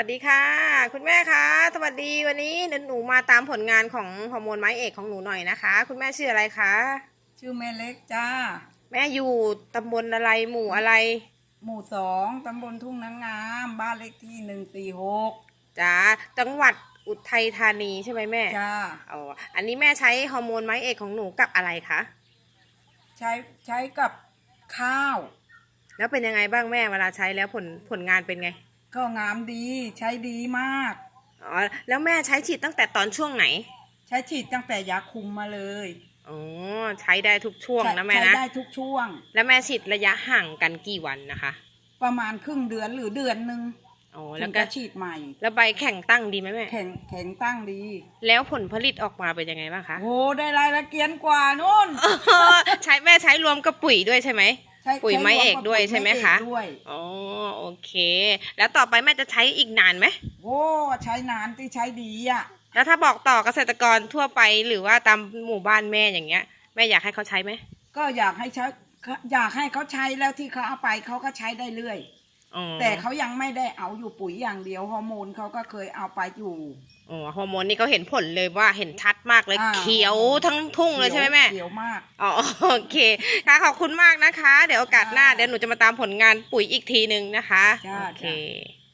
สวัสดีค่ะ คุณแม่คะสวัสดีวันนี้เดี๋ยวหนูมาตามผลงานของฮอร์โมนไม้เอกของหนูหน่อยนะคะ คุณแม่ชื่ออะไรคะชื่อแม่เล็กจ้า แม่อยู่ตำบลอะไรหมู่อะไร หมู่สองตำบลทุ่งนางงามบ้านเลขที่หนึ่งสี่หกจ้าจังหวัดอุทัยธานีใช่ไหมแม่จ้าอ๋ออันนี้แม่ใช้ฮอร์โมนไม้เอกของหนูกับอะไรคะใช้ใช้กับข้าว แล้วเป็นยังไงบ้างแม่เวลาใช้แล้วผลผลงานเป็นไง ก็งามดีใช้ดีมาก อ๋อ แล้วแม่ใช้ฉีดตั้งแต่ตอนช่วงไหน ใช้ฉีดตั้งแต่ยาคุมมาเลยอ๋อใช้ได้ทุกช่วงใช้นะแม่ใช้นะได้ทุกช่วง แล้วแม่ฉีดระยะห่างกันกี่วันนะคะ ประมาณครึ่งเดือนหรือเดือนหนึ่งอ๋อถึแล้วงก็จะฉีดใหม่ แล้วใบแข่งตั้งดีไหมแม่ แข็งแข็งตั้งดี แล้วผลผลิตออกมาเป็นยังไงบ้างคะ โอ้ได้รายละเกียนกว่านู่น ใช้แม่ใช้รวมกับปุ๋ยด้วยใช่ไหม ใช้ปุ๋ยไม้เอกใช้รด้วยกับใช่ไหมปุ๋ยคะเอกด้วยอ๋อโอเค แล้วต่อไปแม่จะใช้อีกนานไหมโอ้ใช้นานที่ใช้ดีอะแล้วถ้าบอกต่อเกษตรกรทั่วไปหรือว่าตามหมู่บ้านแม่อย่างเงี้ยแม่อยากให้เขาใช้ไหมก็อยากให้ใช้อยากให้เขาใช้แล้วที่เขาเอาไปเขาก็ใช้ได้เรื่อย อ๋อแต่เขายังไม่ได้เอาอยู่ปุ๋ยอย่างเดียวฮอร์โมนเขาก็เคยเอาไปอยู่ อ๋อฮอร์โมนนี่เขาเห็นผลเลยว่าเห็นชัดมากเลยอ่า เขียวทั้งทุ่งเลยใช่ไหมแม่ เขียวมาก อ๋อโอเคค่ะขอบคุณมากนะคะ เดี๋ยวโอกาสหน้าจ้าเดี๋ยวหนูจะมาตามผลงานปุ๋ยอีกทีหนึ่งนะคะ จ้า โอเคจ้า